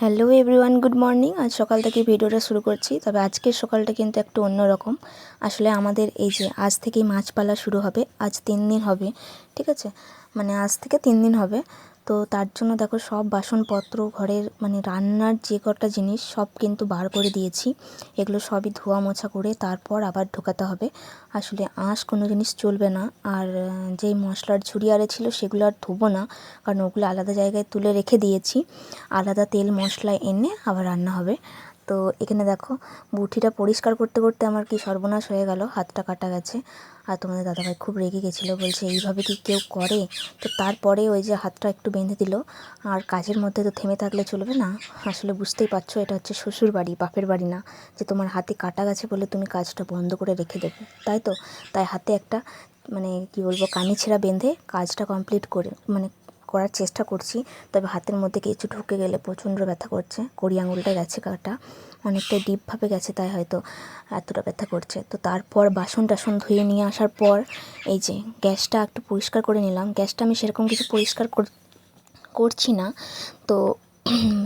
Hello everyone, good morning. আজ সকাল থেকে ভিডিওটা শুরু করছি, তবে আজকের সকালটা কিন্তু একটু অন্যরকম আসলে আমাদের এই যে আজ থেকেই মাছ পালা শুরু হবে, আজ তিন দিন হবে, ঠিক আছে? মানে আজ থেকে তিন দিন হবে। তো তার জন্য দেখো সব বাসনপত্র, ঘরের মানে রান্নার যে কটা জিনিস সব কিন্তু বার করে দিয়েছি। এগুলো সবই ধোয়া মোছা করে তারপর আবার ঢোকাতে হবে। আসলে আঁশ কোনো জিনিস চলবে না। আর যেই মশলার ঝুড়ি আরে ছিল সেগুলো আর ধোবো না। কারণ ওগুলো আলাদা জায়গায় তুলে রেখে দিয়েছি। আলাদা তেল মশলা এনে আবার রান্না হবে। তো এখানে দেখো বুটিটা পরিষ্কার করতে করতে আমার কি সর্বনাশ হয়ে গেল, হাতটা কাটা গেছে। আর তোমাদের দাদাভাই খুব রেগে গেছিল, বলছে, এইভাবে কি কেউ করে? তো তারপরে ওই যে হাতটা একটু বেঁধে দিল। আর কাজের মধ্যে তো থেমে থাকলে চলবে না। আসলে বুঝতেই পারছ, এটা হচ্ছে শ্বশুর বাড়ি, বাপের বাড়ি না। যে তোমার হাতে কাটা গেছে বলে তুমি কাজটা বন্ধ করে রেখে দেবে। তাই তো? তাই হাতে একটা মানে কি বলব কানি ছেঁড়া বেঁধে কাজটা কমপ্লিট করে মানে করার চেষ্টা করছি, তবে হাতের মধ্যে কিছু ঢুকে গেলে প্রচণ্ড ব্যথা করছে। কড়ি আঙুলটা গেছে কাটা, অনেকটা ডিপভাবে গেছে তাই হয়তো এতটা ব্যথা করছে। তো তারপর বাসন টাসন ধুয়ে নিয়ে আসার পর এই যে গ্যাসটা একটু পরিষ্কার করে নিলাম। গ্যাসটা আমি সেরকম কিছু পরিষ্কার কর- করছি না। তো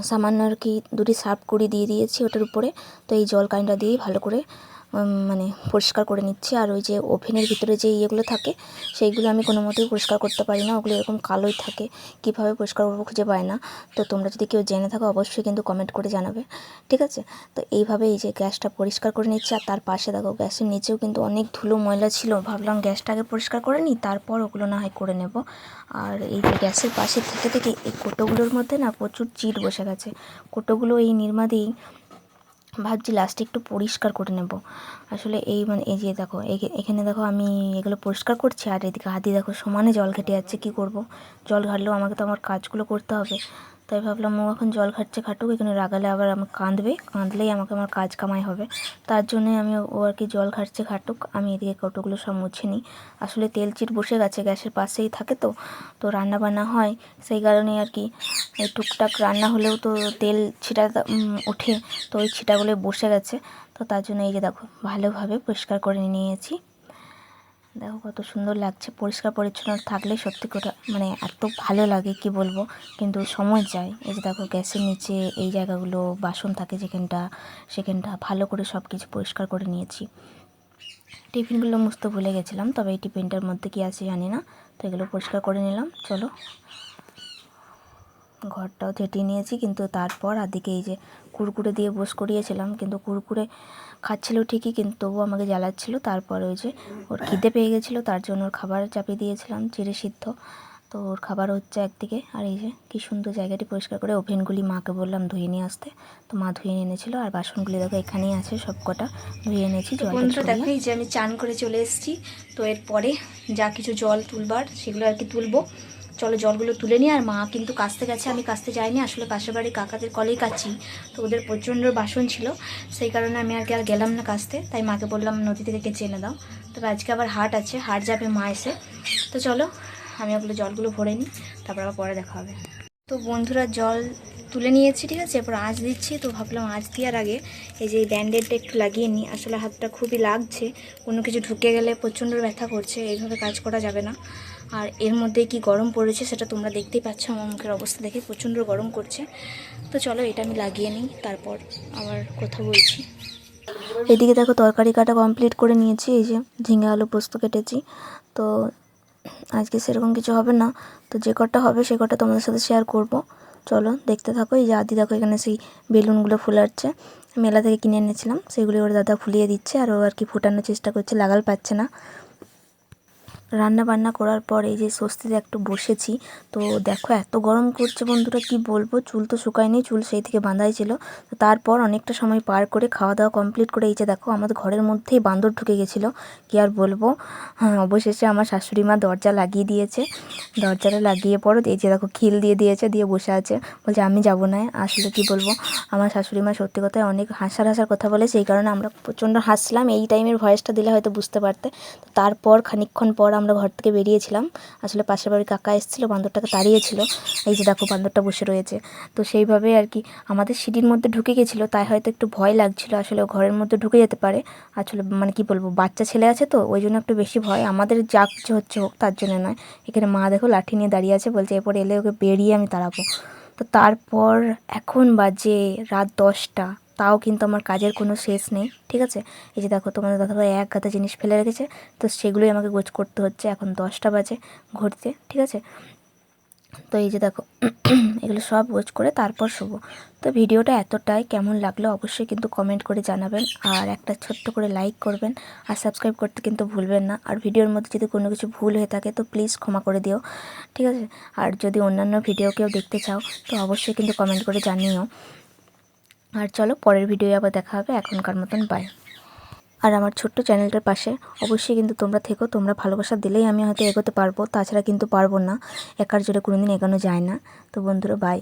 সামান্য আর কি দুটি সার্ফ করে দিয়ে দিয়েছি ওটার উপরে। তো এই জল কাইনটা দিয়েই ভালো করে মানে পরিষ্কার করে নিচ্ছি। আর ওই যে ওভেনের ভিতরে যে ইয়েগুলো থাকে, সেইগুলো আমি কোনো মতেই পরিষ্কার করতে পারি না। ওগুলো এরকম কালোই থাকে, কীভাবে পরিষ্কার করব খুঁজে পাই না। তো তোমরা যদি কেউ জেনে থাকো, অবশ্যই কিন্তু কমেন্ট করে জানাবে। ঠিক আছে? তো এইভাবে এই যে গ্যাসটা পরিষ্কার করে নিচ্ছি, আর তার পাশে দেখো, গ্যাসের নিচেও কিন্তু অনেক ধুলো ময়লা ছিল। ভাবলাম গ্যাসটা আগে পরিষ্কার করে নিই, তারপর ওগুলো না হয় করে নেব। আর এই যে গ্যাসের পাশে থেকে থেকে এই কোটোগুলোর মধ্যে না প্রচুর চিট বসে গেছে। কোটোগুলো এই নির্মা দিয়েই ভাবছি লাস্টে একটু পরিষ্কার করে নেব। আসলে এই মানে এই যে দেখো এখানে দেখো আমি এগুলো পরিষ্কার করছি, আর এদিকে হাতি দেখো সমানে জল ঘেটে যাচ্ছে, কি করব? জল ঘাটলেও আমাকে তো আমার কাজগুলো করতে হবে। তাই ভাবলাম, ও এখন জল ঘাটছে খাটুক, এখানে রাগালে আবার আমাকে কাঁদবে। কাঁদলেই আমাকে আমার কাজ কামাই হবে। তার জন্যই আমি ও আর কি জল ঘাটছে খাটুক, আমি এদিকে কৌটোগুলো সব মুছে নিই। আসলে তেল চিট বসে গেছে, গ্যাসের পাশেই থাকে তো তো রান্না বান্না হয়। সেই কারণে আর কি, এই টুকটাক রান্না হলেও তো তেল ছিটা ওঠে, তো ওই ছিটাগুলো বসে গেছে। তো তার জন্য এই যে দেখো, ভালোভাবে পরিষ্কার করে নিয়েছি। দেখো কত সুন্দর লাগছে, পরিষ্কার পরিচ্ছন্ন থাকলে সত্যি কথা মানে এত ভালো লাগে, কি বলব? কিন্তু সময় যায় এই যে দেখো গ্যাসের নিচে এই জায়গাগুলো, বাসন থাকে যেখানটা, সেখানটা ভালো করে সব কিছু পরিষ্কার করে নিয়েছি। টিফিনগুলো মুছতে ভুলে গেছিলাম, তবে এই টিফিনটার মধ্যে কি আছে জানি না, তো এগুলো পরিষ্কার করে নিলাম। চলো। ঘরটাও ঝেঁটিয়ে নিয়েছি কিন্তু তারপর আদিকে এই যে কুরকুরে দিয়ে বস করিয়েছিলাম কিন্তু কুরকুরে খাচ্ছিল ঠিকই কিন্তু তবুও আমাকে জ্বালাচ্ছিল। তারপর ওই যে ওর খিদে পেয়ে গেছিল তার জন্য ওর খাবার চাপিয়ে দিয়েছিলাম চিড়ে সিদ্ধ। তো ওর খাবার হচ্ছে একদিকে আর এই যে কী সুন্দর জায়গাটি পরিষ্কার করে ওভেনগুলি মাকে বললাম ধুয়ে নিয়ে আসতে। তো মা ধুয়ে নিয়ে এনেছিলো আর বাসনগুলি দেখো এখানেই আছে সব কটা ধুয়ে এনেছি জল বন্ধুরা দেখো এই যে আমি চান করে চলে এসেছি তো এরপরে যা কিছু জল তুলবার সেগুলো আর কি তুলবো। চলো জলগুলো তুলে নিই, আর মা কিন্তু কাচতে গেছে, আমি কাচতে যাইনি। আসলে পাশের বাড়ি কাকাদের কলেই কাচি তো ওদের প্রচণ্ড বাসন ছিল। সেই কারণে আমি আর কি আর গেলাম না কাচতে তাই মাকে বললাম নদী থেকে কেচে এনে দাও। তবে আজকে আবার হাট আছে, হাট যাবে মা এসে। তো চলো, আমি ওগুলো জলগুলো ভরে নিই, তারপর আবার পরে দেখা হবে। তো বন্ধুরা, জল তুলে নিয়েছি, ঠিক আছে? এরপর আঁচ দিচ্ছি। তো ভাবলাম আঁচ দেওয়ার আগে এই যে ব্যান্ডেডটা একটু লাগিয়ে নিই। আসলে হাতটা খুবই লাগছে। কোনো কিছু ঢুকে গেলে প্রচণ্ড ব্যথা করছে, এইভাবে কাজ করা যাবে না। আর এর মধ্যে কি গরম পড়েছে সেটা তোমরা দেখতেই পাচ্ছ। আমার মুখের অবস্থা দেখে প্রচণ্ড গরম করছে। তো চলো এটা আমি লাগিয়ে নিই, তারপর আবার কথা বলছি। এদিকে দেখো তরকারি কাটা কমপ্লিট করে নিয়েছি, এই যে ঝিঙে আলু পোস্ত কেটেছি। তো আজকে সেরকম কিছু হবে না। তো যে কটা হবে সে কটা তোমাদের সাথে শেয়ার করব। চলো দেখতে থাকো। এই যে আদি দেখো এখানে সেই বেলুনগুলো ফুলাচ্ছে। মেলা থেকে কিনে এনেছিলাম। সেগুলি ওর দাদা ফুলিয়ে দিচ্ছে। আর ও আর কি ফোটানোর চেষ্টা করছে। লাগাল পাচ্ছে না। রান্না বান্না করার পর এই যে স্বস্তিতে একটু বসেছি। তো দেখো এত গরম করছে বন্ধুরা, কি বলব? চুল তো শুকায়নি, চুল সেই থেকে বাঁধাই ছিল। তো তারপর অনেকটা সময় পার করে খাওয়া দাওয়া কমপ্লিট করে এই যে দেখো, আমাদের ঘরের মধ্যেই বান্দর ঢুকে গেছিল। কি আর বলব? হ্যাঁ অবশেষে আমার শাশুড়ি মা দরজা লাগিয়ে দিয়েছে। দরজাটা লাগিয়ে পরও এই যে দেখো, খিল দিয়ে দিয়েছে, দিয়ে বসে আছে। বলছে, আমি যাব না, আসলে কি বলব? আমার শাশুড়ি মা সত্যি কথায় অনেক হাসার হাসার কথা বলে, সেই কারণে আমরা প্রচণ্ড হাসলাম। এই টাইমের ভয়েসটা দিলে হয়তো বুঝতে পারতে। তো তারপর খানিকক্ষণ পর আমরা ঘর থেকে বেরিয়েছিলাম। আসলে পাশের বাড়ির কাকা এসেছিল, বান্দরটাকে তাড়িয়েছিল। এই যে দেখো, বান্দরটা বসে রয়েছে। তো সেইভাবে আর কি আমাদের সিঁড়ির মধ্যে ঢুকে গেছিল, তাই হয়তো একটু ভয় লাগছিল। আসলে ঘরের মধ্যে ঢুকে যেতে পারে। আসলে মানে কি বলব, বাচ্চা ছেলে আছে তো, ওই জন্য একটু বেশি ভয়। আমাদের যা কিছু হচ্ছে হোক, তার জন্য নয়। এখানে মা দেখো লাঠি নিয়ে দাঁড়িয়ে আছে, বলছে এরপর এলে ওকে বেরিয়ে আমি তাড়াবো। তো তারপর এখন বাজে রাত দশটা। তাও কিন্তু আমার কাজের কোনো শেষ নেই, ঠিক আছে? এই যে দেখো, তোমাদের দাদাভাই এক গাদা জিনিস ফেলে রেখেছে, তো সেগুলোই আমাকে গোছ করতে হচ্ছে, এখন দশটা বাজে ঘুরতে ঠিক আছে? তো এই যে দেখো, এগুলো সব গোছ করে তারপর শোবো। তো ভিডিওটা এতটাই, কেমন লাগল অবশ্যই কিন্তু কমেন্ট করে জানাবেন, আর একটা ছোট্ট করে লাইক করবেন, আর সাবস্ক্রাইব করতে কিন্তু ভুলবেন না। আর ভিডিওর মধ্যে যদি কোনো কিছু ভুল হয়ে থাকে, তো প্লিজ ক্ষমা করে দিও, ঠিক আছে? আর যদি অন্যান্য ভিডিও কেউ দেখতে চাও, তো অবশ্যই কিন্তু কমেন্ট করে জানিও। আর চলো পরের ভিডিও আবার দেখা হবে। এখনকার মতন বাই আর আমার ছোট্ট চ্যানেলটার পাশে অবশ্যই কিন্তু তোমরা থেকো, তোমরা ভালোবাসা দিলেই আমি হয়তো এগোতে পারব, তাছাড়া কিন্তু পারব না। একার জোরে কোনোদিন এগোনো যায় না। তো বন্ধুরা বাই